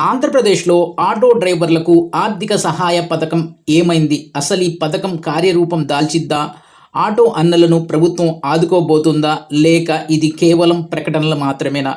ఆంధ్రప్రదేశ్లో ఆటో డ్రైవర్లకు ఆర్థిక సహాయ పథకం ఏమైంది? అసలు ఈ పథకం కార్యరూపం దాల్చిద్దా? ఆటో అన్నలను ప్రభుత్వం ఆదుకోబోతుందా? లేక ఇది కేవలం ప్రకటనలు మాత్రమేనా?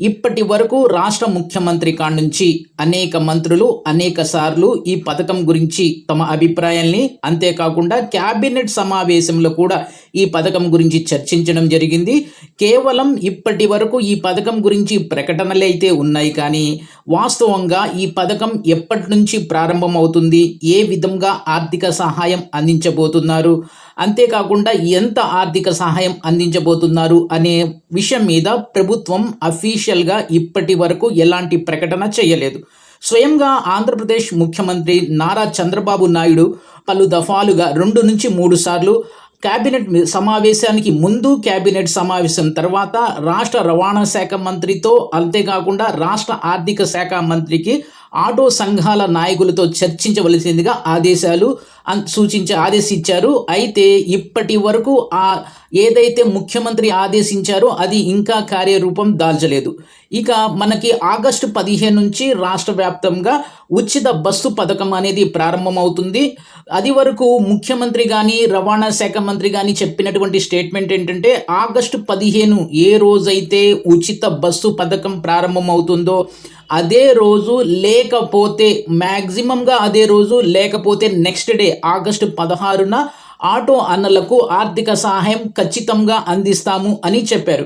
ఇప్పటి వరకు రాష్ట్ర ముఖ్యమంత్రి కాడ నుంచి అనేక మంత్రులు అనేక సార్లు ఈ పథకం గురించి తమ అభిప్రాయాల్ని అంతేకాకుండా క్యాబినెట్ సమావేశంలో కూడా ఈ పథకం గురించి చర్చించడం జరిగింది. కేవలం ఇప్పటి వరకు ఈ పథకం గురించి ప్రకటనలే అయితే ఉన్నాయి కానీ వాస్తవంగా ఈ పథకం ఎప్పటి నుంచి ప్రారంభమవుతుంది? ఏ విధంగా ఆర్థిక సహాయం అందించబోతున్నారు? అంతేకాకుండా ఎంత ఆర్థిక సహాయం అందించబోతున్నారు అనే విషయం మీద ప్రభుత్వం అఫీషియల్గా ఇప్పటి వరకు ఎలాంటి ప్రకటన చేయలేదు. స్వయంగా ఆంధ్రప్రదేశ్ ముఖ్యమంత్రి నారా చంద్రబాబు నాయుడు పలు దఫాలుగా రెండు నుంచి మూడు సార్లు కేబినెట్ సమావేశానికి ముందు కేబినెట్ సమావేశం తర్వాత రాష్ట్ర రవాణా శాఖ మంత్రితో అంతేకాకుండా రాష్ట్ర ఆర్థిక శాఖ మంత్రికి ఆటో సంఘాల నాయకులతో చర్చించవలసిందిగా ఆదేశాలు అన్- సూచించి ఆదేశించారు. అయితే ఇప్పటి వరకు ఆ ఏదైతే ముఖ్యమంత్రి ఆదేశించారో అది ఇంకా కార్యరూపం దాల్చలేదు. ఇక మనకి ఆగస్టు పదిహేను నుంచి రాష్ట్ర వ్యాప్తంగా ఉచిత బస్సు పథకం అనేది ప్రారంభమవుతుంది. అది వరకు ముఖ్యమంత్రి కానీ రవాణా శాఖ మంత్రి కానీ చెప్పినటువంటి స్టేట్మెంట్ ఏంటంటే ఆగస్టు పదిహేను ఏ రోజైతే ఉచిత బస్సు పథకం ప్రారంభమవుతుందో అదే రోజు లేకపోతే మ్యాక్సిమంగా అదే రోజు లేకపోతే నెక్స్ట్ డే ఆగస్టు పదహారున ఆటో అన్నలకు ఆర్థిక సహాయం ఖచ్చితంగా అందిస్తాము అని చెప్పారు.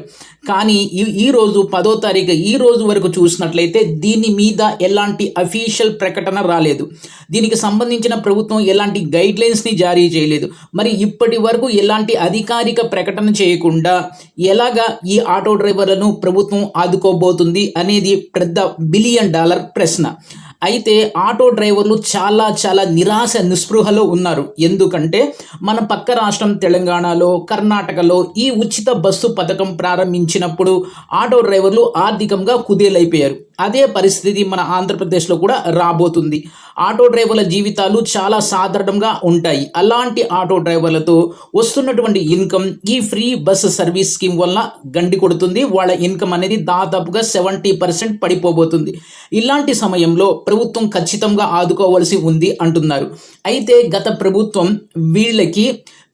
కానీ ఈ ఈ రోజు పదో తారీఖు ఈ రోజు వరకు చూసినట్లయితే దీని మీద ఎలాంటి అఫీషియల్ ప్రకటన రాలేదు. దీనికి సంబంధించిన ప్రభుత్వం ఎలాంటి గైడ్ లైన్స్ని జారీ చేయలేదు. మరి ఇప్పటి వరకు ఎలాంటి అధికారిక ప్రకటన చేయకుండా ఎలాగా ఈ ఆటో డ్రైవర్లను ప్రభుత్వం ఆదుకోబోతుంది అనేది పెద్ద బిలియన్ డాలర్ ప్రశ్న. అయితే ఆటో డ్రైవర్లు చాలా చాలా నిరాశ నిస్పృహలో ఉన్నారు. ఎందుకంటే మన పక్క రాష్ట్రం తెలంగాణలో కర్ణాటకలో ఈ ఉచిత బస్సు పథకం ప్రారంభించినప్పుడు ఆటో డ్రైవర్లు ఆర్థికంగా కుదేలైపోయారు. అదే పరిస్థితి మన ఆంధ్రప్రదేశ్లో కూడా రాబోతుంది. ఆటో డ్రైవర్ల జీవితాలు చాలా సాధారణంగా ఉంటాయి. అలాంటి ఆటో డ్రైవర్లతో వస్తున్నటువంటి ఇన్కమ్ ఈ ఫ్రీ బస్ సర్వీస్ స్కీమ్ వల్ల గండి కొడుతుంది. వాళ్ళ ఇన్కమ్ అనేది దాదాపుగా సెవెంటీ పర్సెంట్ పడిపోబోతుంది. ఇలాంటి సమయంలో ప్రభుత్వం ఖచ్చితంగా ఆదుకోవాల్సి ఉంది అంటున్నారు. అయితే గత ప్రభుత్వం వీళ్ళకి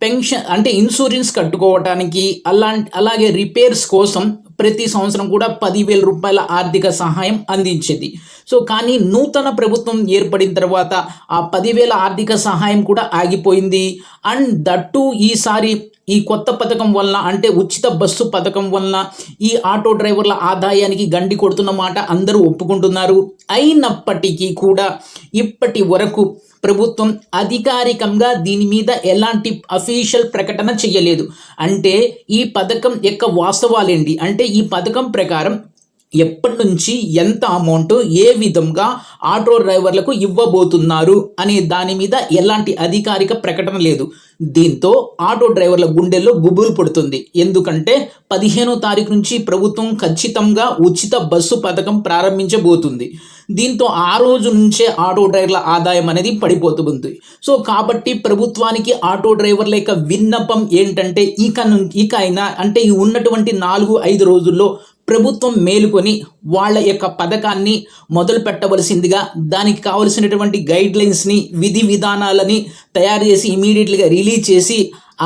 పెన్షన్ అంటే ఇన్సూరెన్స్ కట్టుకోవటానికి అలాంటి అలాగే రిపేర్స్ కోసం ప్రతి సంవత్సరం కూడా పదివేల రూపాయల ఆర్థిక సహాయం అందించేది. సో కానీ నూతన ప్రభుత్వం ఏర్పడిన తర్వాత ఆ పదివేల ఆర్థిక సహాయం కూడా ఆగిపోయింది. అండ్ దట్టు ఈసారి ఈ కొత్త పథకం వలన అంటే ఉచిత బస్సు పథకం వలన ఈ ఆటో డ్రైవర్ల ఆదాయానికి గండి కొడుతున్న మాట అందరూ ఒప్పుకుంటున్నారు. అయినప్పటికీ కూడా ఇప్పటి వరకు ప్రభుత్వం అధికారికంగా దీని మీద ఎలాంటి అఫీషియల్ ప్రకటన చేయలేదు. అంటే ఈ పథకం యొక్క వాస్తవాలేంటి? అంటే ఈ పథకం ప్రకారం ఎప్పటి నుంచి ఎంత అమౌంట్ ఏ విధంగా ఆటో డ్రైవర్లకు ఇవ్వబోతున్నారు అనే దాని మీద ఎలాంటి అధికారిక ప్రకటన లేదు. దీంతో ఆటో డ్రైవర్ల గుండెల్లో గుబులు పడుతుంది. ఎందుకంటే పదిహేనో తారీఖు నుంచి ప్రభుత్వం ఖచ్చితంగా ఉచిత బస్సు పథకం ప్రారంభించబోతుంది. దీంతో ఆ రోజు నుంచే ఆటో డ్రైవర్ల ఆదాయం అనేది పడిపోతుంది. సో కాబట్టి ప్రభుత్వానికి ఆటో డ్రైవర్ల యొక్క విన్నపం ఏంటంటే ఇక ను- ఇక అయినా అంటే ఈ ఉన్నటువంటి నాలుగు ఐదు రోజుల్లో ప్రభుత్వం మేలుకొని వాళ్ళ యొక్క పథకాన్ని మొదలు పెట్టవలసిందిగా దానికి కావలసినటువంటి గైడ్లైన్స్ని విధి విధానాలని తయారు చేసి ఇమీడియట్లీగా రిలీజ్ చేసి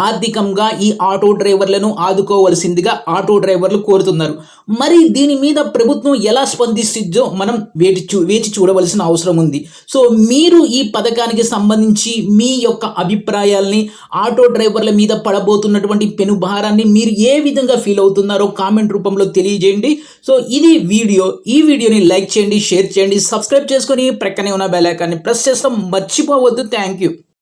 ఆర్థికంగా ఈ ఆటో డ్రైవర్లను ఆదుకోవలసిందిగా ఆటో డ్రైవర్లు కోరుతున్నారు. మరి దీని మీద ప్రభుత్వం ఎలా స్పందిస్తుందో మనం వేచి చూ వేచి చూడవలసిన అవసరం ఉంది. సో మీరు ఈ పథకానికి సంబంధించి మీ యొక్క అభిప్రాయాల్ని ఆటో డ్రైవర్ల మీద పడబోతున్నటువంటి పెనుభారాన్ని మీరు ఏ విధంగా ఫీల్ అవుతున్నారో కామెంట్ రూపంలో తెలియజేయండి. సో ఇది వీడియో. ఈ వీడియోని లైక్ చేయండి షేర్ చేయండి సబ్స్క్రైబ్ చేసుకొని ప్రక్కనే ఉన్న బెల్ ఐకాన్ని ప్రెస్ చేస్తాం. మర్చిపోవద్దు. Thank you.